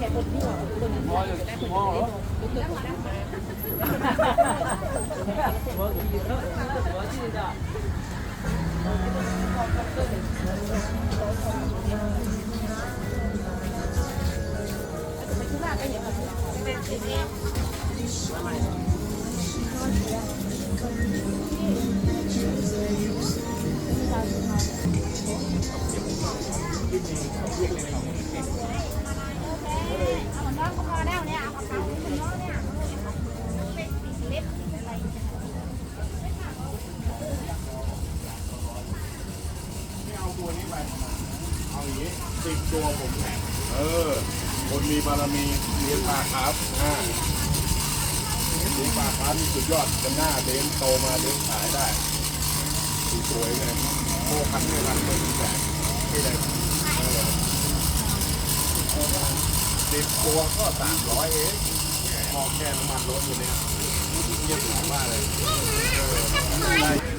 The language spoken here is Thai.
แค่คนที่ว่าคนนั้นจะได้คนที่ได้คนเกิดคนนั้นมา ไม่ เอาตัวนี้ไปเอาอย่างนี้สิบตัวผมแถมเออ คนมีบารมีเลี้ยงปลาครับอ่าเลี้ยงปลาครับนี่สุดยอดกันหน้าเลี้ยงโตมาเลี้ยงขายได้สวยๆเลยโตพันไม่พันเลยแสนนี่เลยเออสิบตัวก็สามร้อยเองพอแค่น้ำมันรถอยู่เนี่ยยี่ยมหมากเลย